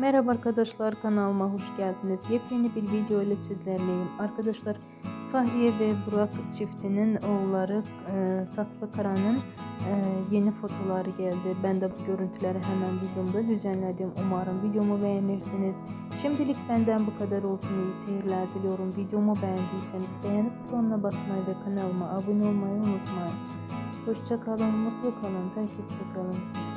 Merhaba arkadaşlar kanalıma hoş geldiniz. Yepyeni bir video ile sizlerleyim. Arkadaşlar Fahriye ve Burak çiftinin oğulları e, Tatlı Kara'nın e, yeni fotoları geldi. Ben de bu görüntüleri hemen videomda düzenledim. Umarım videomu beğenirsiniz. Şimdilik benden bu kadar olsun. İyi seyirler diliyorum. Videomu beğendiyseniz beğenip butonuna basmayı ve kanalıma abone olmayı unutmayın. Hoşçakalın mutlu kalın, takipte kalın.